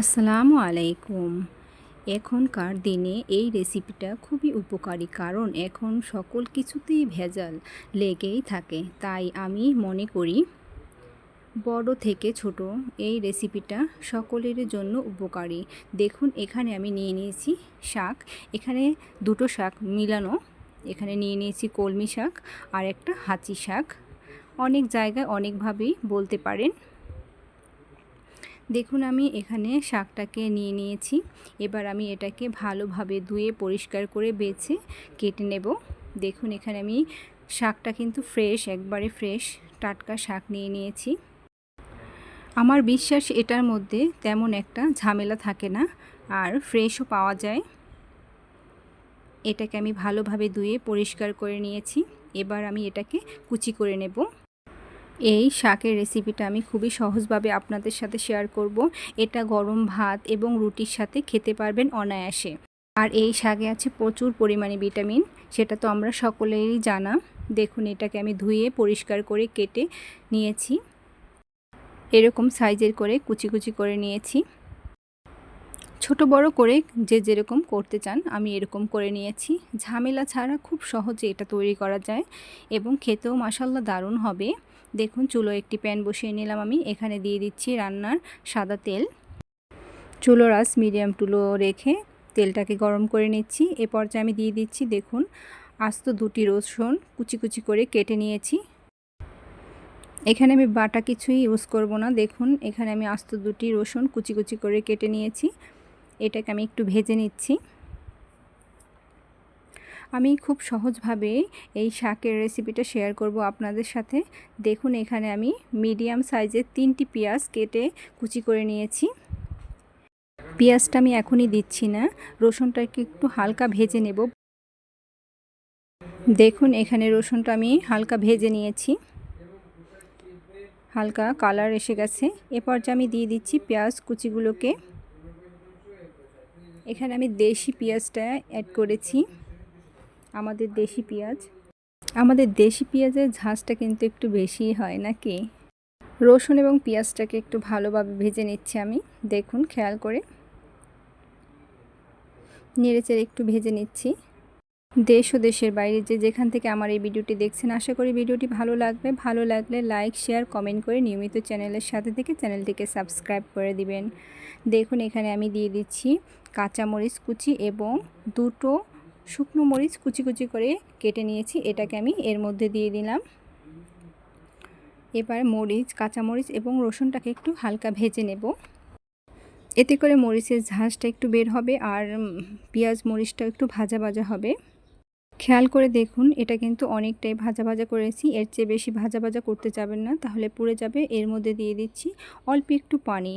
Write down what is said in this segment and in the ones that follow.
আসসালামু আলাইকুম। এখনকার দিনে এই রেসিপিটা খুবই উপকারী কারণ এখন সকল কিছুতেই ভেজাল লেগেই থাকে। তাই আমি মনে করি বড় থেকে ছোট এই রেসিপিটা সকলের জন্য উপকারী। দেখুন, এখানে আমি নিয়ে নিয়েছি শাক। এখানে দুটো শাক মিলানো। এখানে নিয়ে নিয়েছি কলমি শাক আর একটা হাঁচি শাক। অনেক জায়গায় অনেকভাবেই বলতে পারেন দেখুন, আমি এখানে শাকটাকে নিয়ে নিয়েছি। এবার আমি এটাকে ভালোভাবে ধুয়ে পরিষ্কার করে বেছে কেটে নেব। দেখুন, এখানে আমি শাকটা কিন্তু ফ্রেশ, একবারে ফ্রেশ টাটকা শাক নিয়ে নিয়েছি। আমার বিশ্বাস এটার মধ্যে তেমন একটা ঝামেলা থাকে না, আর ফ্রেশও পাওয়া যায়। এটাকে আমি ভালোভাবে ধুয়ে পরিষ্কার করে নিয়েছি। এবার আমি এটাকে কুচি করে নেব। এই শাকের রেসিপিটা আমি খুবই সহজভাবে আপনাদের সাথে শেয়ার করব। এটা গরম ভাত এবং রুটির সাথে খেতে পারবেন অনায়াসে। আর এই শাকে আছে প্রচুর পরিমাণে ভিটামিন সেটা তো আমরা সকলেরই জানা। দেখুন, এটাকে আমি ধুয়ে পরিষ্কার করে কেটে নিয়েছি। এরকম সাইজের করে, কুচি কুচি করে নিয়েছি। ছোট বড় করে যে যেরকম করতে চান, আমি এরকম করে নিয়েছি। ঝামেলা ছাড়া খুব সহজে এটা তৈরি করা যায় এবং খেতেও মাসাল্লা দারুণ হবে। দেখুন, চুলো একটি প্যান বসিয়ে নিলাম আমি। এখানে দিয়ে দিচ্ছি রান্নার সাদা তেল। চুলো রাস মিডিয়াম টুলো রেখে তেলটাকে গরম করে নিচ্ছি। এ পর্যায়ে আমি দিয়ে দিচ্ছি, দেখুন, আস্ত দুটি রসুন কুচি কুচি করে কেটে নিয়েছি। এখানে আমি বাটা কিছুই ইউজ করব না। দেখুন, এখানে আমি আস্ত দুটি রসুন কুচি কুচি করে কেটে নিয়েছি। এটাকে আমি একটু ভেজে নিচ্ছি। আমি খুব সহজভাবে এই শাকের রেসিপিটা শেয়ার করব আপনাদের সাথে। দেখুন, এখানে আমি মিডিয়াম সাইজের তিনটি পেঁয়াজ কেটে কুচি করে নিয়েছি। পেঁয়াজটা আমি এখনই দিচ্ছি না রসুনটাকে একটু হালকা ভেজে নেব। দেখুন, এখানে রসুনটা আমি হালকা ভেজে নিয়েছি। হালকা কালার এসে গেছে। এরপর যে আমি দিয়ে দিচ্ছি পেঁয়াজ কুচিগুলোকে। এখানে আমি দেশি পেঁয়াজটা অ্যাড করেছি। আমাদের দেশি পেঁয়াজ। আমাদের দেশি পেঁয়াজের ঝাঁজটা কিন্তু একটু বেশি হয়, নাকি? রসুন এবং পেঁয়াজটাকে একটু ভালোভাবে ভেজে নিচ্ছি আমি। দেখুন, খেয়াল করে। নেড়েচেড়ে একটু ভেজে নিচ্ছি। দেশ ও দেশের বাইরে যে যেখান থেকে আমার এই ভিডিওটি দেখছেন, আশা করি ভিডিওটি ভালো লাগবে। ভালো লাগলে লাইক, শেয়ার, কমেন্ট করে নিয়মিত চ্যানেলের সাথে থেকে চ্যানেলটিকে সাবস্ক্রাইব করে দিবেন। দেখুন, এখানে আমি দিয়ে দিচ্ছি কাঁচামরিচ কুচি এবং দুটো শুকনো মরিচ কুচি কুচি করে কেটে নিয়েছি, এটাকে আমি এর মধ্যে দিয়ে দিলাম। এবার মরিচ কাঁচামরিচ এবং রসুনটাকে একটু হালকা ভেজে নেব। এতে করে মরিচের ঝাঁসটা একটু বের হবে আর পেঁয়াজ মরিচটা একটু ভাজা ভাজা হবে। খেয়াল করে দেখুন, এটা কিন্তু অনেকটাই ভাজা ভাজা করেছি, এর চেয়ে বেশি ভাজা ভাজা করতে যাবেন না, তাহলে পুড়ে যাবে। এর মধ্যে দিয়ে দিচ্ছি অল্প একটু পানি।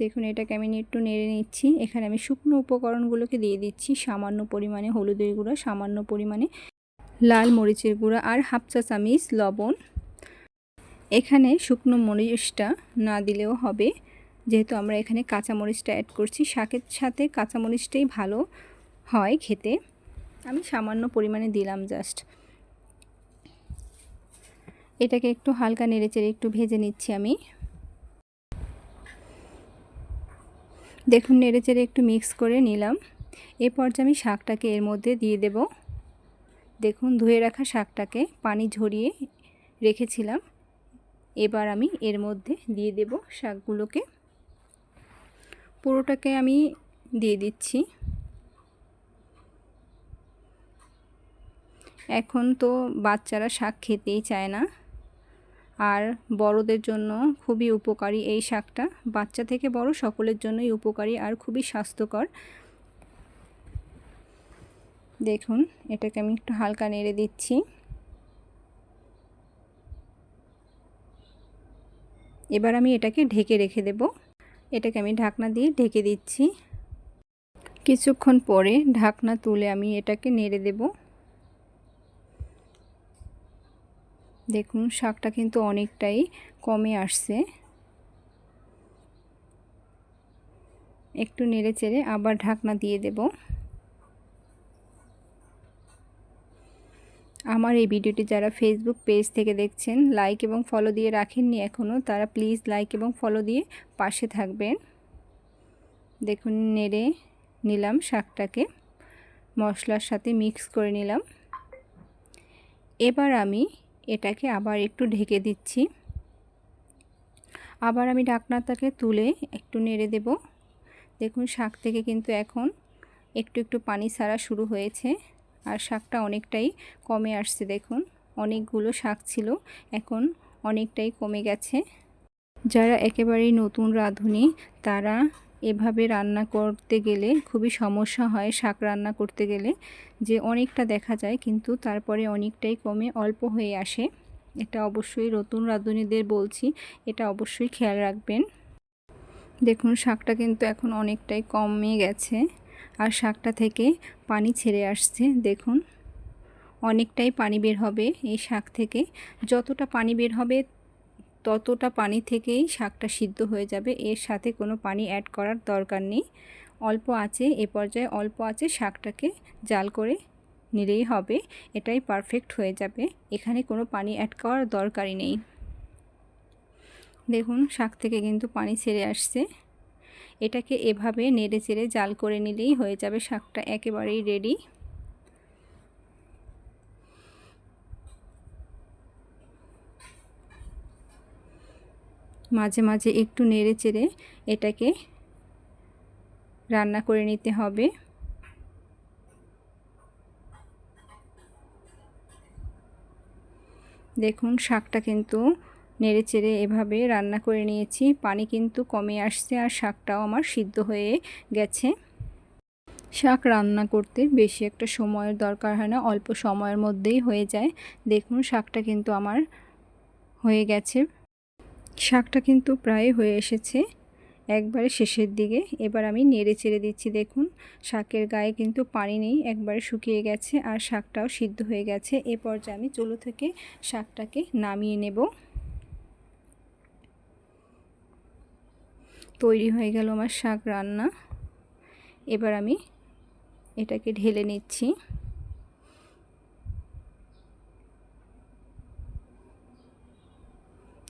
দেখুন, এটাকে আমি একটু নেড়ে নিচ্ছি। এখানে আমি শুকনো উপকরণগুলোকে দিয়ে দিচ্ছি। সামান্য পরিমাণে হলুদের গুঁড়া, সামান্য পরিমাণে লাল মরিচের গুঁড়া আর হাফ চা চামিচ লবণ। এখানে শুকনো মরিচটা না দিলেও হবে। যেহেতু আমরা এখানে কাঁচা মরিচটা অ্যাড করছি, শাকের সাথে কাঁচা মরিচটাই ভালো হয় খেতে। আমি সামান্য পরিমাণে দিলাম জাস্ট এটাকে একটু হালকা নেড়েচেড়ে একটু ভেজে নিচ্ছি আমি। দেখুন, নেড়েচেড়ে একটু মিক্স করে নিলাম। এ পর্যায়ে আমি শাকটাকে এর মধ্যে দিয়ে দেব। দেখুন, ধুয়ে রাখা শাকটাকে পানি ঝরিয়ে রেখেছিলাম। এবার আমি এর মধ্যে দিয়ে দেব শাকগুলোকে। পুরোটাকে আমি দিয়ে দিচ্ছি। এখন তো বাচ্চারা শাক খেতেই চায় না। আর বড়দের জন্য খুবই উপকারী এই শাকটা। বাচ্চা থেকে বড় সকলের জন্যই উপকারী আর খুবই স্বাস্থ্যকর। দেখুন, এটাকে আমি একটু হালকা নেড়ে দিচ্ছি। এবার আমি এটাকে ঢেকে রেখে দেব। এটাকে আমি ঢাকনা দিয়ে ঢেকে দিচ্ছি। কিছুক্ষণ পরে ঢাকনা তুলে আমি এটাকে নেড়ে দেবো। দেখুন, শাকটা কিন্তু অনেকটাই কমে আসছে। একটু নেড়ে চেড়ে আবার ঢাকনা দিয়ে দেব। আমার এই ভিডিওটি যারা ফেসবুক পেজ থেকে দেখছেন লাইক এবং ফলো দিয়ে রাখেননি এখনও, তারা প্লিজ লাইক এবং ফলো দিয়ে পাশে থাকবেন। দেখুন, নেড়ে নিলাম শাকটাকে। মশলার সাথে মিক্স করে নিলাম। এবার আমি এটাকে আবার একটু ঢেকে দিচ্ছি। আবার আমি ডাকনাটাকে তুলে একটু নেড়ে দেব। দেখুন, শাক থেকে কিন্তু এখন একটু একটু পানি ছাড়া শুরু হয়েছে আর শাকটা অনেকটাই কমে আসছে। দেখুন, অনেকগুলো শাক ছিল, এখন অনেকটাই কমে গেছে। যারা একেবারেই নতুন রাঁধুনি, তারা এভাবে রান্না করতে গেলে খুবই সমস্যা হয়, শাক রান্না করতে গেলে, যে অনেকটা দেখা যায় কিন্তু তারপরে অনেকটাই কমে অল্প হয়ে আসে। এটা অবশ্যই নতুন রাঁধুনিদের বলছি, এটা অবশ্যই খেয়াল রাখবেন। দেখুন, শাকটা কিন্তু এখন অনেকটাই কমে গেছে আর শাকটা থেকে পানি ছেড়ে আসছে, দেখুন। অনেকটাই পানি বের হবে এই শাক থেকে। যতটা পানি বের হবে ততটা পানি থেকেই শাকটা সিদ্ধ হয়ে যাবে। এর সাথে কোনো পানি অ্যাড করার দরকার নেই। অল্প আছে এ পর্যায়ে অল্প আছে শাকটাকে জাল করে নিলেই হবে। এটাই পারফেক্ট হয়ে যাবে। এখানে কোনো পানি অ্যাড করার দরকারই নেই। দেখুন, শাক থেকে কিন্তু পানি ছেড়ে আসছে। এটাকে এভাবে নেড়ে চেড়ে জাল করে নিলেই হয়ে যাবে শাকটা একেবারেই রেডি মাঝে মাঝে একটু নেড়ে চেড়ে এটাকে রান্না করে নিতে হবে। দেখুন, শাকটা কিন্তু নেড়ে চেড়ে এভাবে রান্না করে নিয়েছি। পানি কিন্তু কমে আসছে আর শাকটাও আমার সিদ্ধ হয়ে গেছে। শাক রান্না করতে বেশি একটা সময়ের দরকার হয় না, অল্প সময়ের মধ্যেই হয়ে যায়। দেখুন, শাকটা কিন্তু আমার হয়ে গেছে। শাকটা কিন্তু প্রায় হয়ে এসেছে। একবারে শেষের দিকে। এবার আমি নেড়ে চেড়ে দিচ্ছি, দেখুন। শাকের গায়ে কিন্তু পানি নেই, একবারে শুকিয়ে গেছে আর শাকটাও সিদ্ধ হয়ে গেছে। এ পর্যায়ে আমি চুলো থেকে শাকটাকে নামিয়ে নেব। তৈরি হয়ে গেল আমার শাক রান্না। এবার আমি এটাকে ঢেলে নিচ্ছি।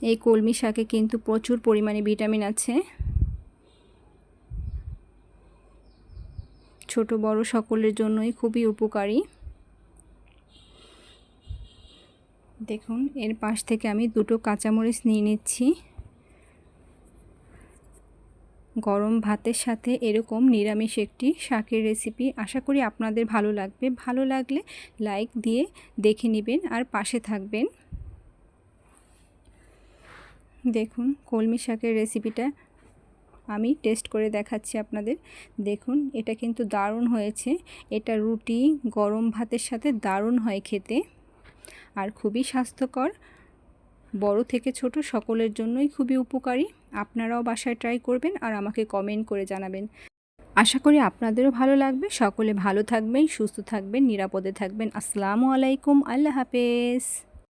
এই কলমি শাকে কিন্তু প্রচুর পরিমাণে ভিটামিন আছে। ছোট, বড় সকলের জন্যই খুবই উপকারী। দেখুন, এর পাশ থেকে আমি দুটো কাঁচামরিচ নিয়ে নিচ্ছি। গরম ভাতের সাথে এরকম নিরামিষ একটি শাকের রেসিপি আশা করি আপনাদের ভালো লাগবে। ভালো লাগলে লাইক দিয়ে দেখে নেবেন আর পাশে থাকবেন। দেখুন, কলমি শাকের রেসিপিটা আমি টেস্ট করে দেখাচ্ছি আপনাদের। দেখুন, এটা কিন্তু দারুণ হয়েছে। এটা রুটি, গরম ভাতের সাথে দারুণ হয় খেতে। আর খুবই স্বাস্থ্যকর। বড় থেকে ছোট সকলের জন্যই খুবই উপকারী। আপনারাও বাসায় ট্রাই করবেন আর আমাকে কমেন্ট করে জানাবেন। আশা করি আপনাদেরও ভালো লাগবে। সকলে ভালো থাকবেন, সুস্থ থাকবেন, নিরাপদে থাকবেন। আসসালামু আলাইকুম। আল্লাহ হাফেজ।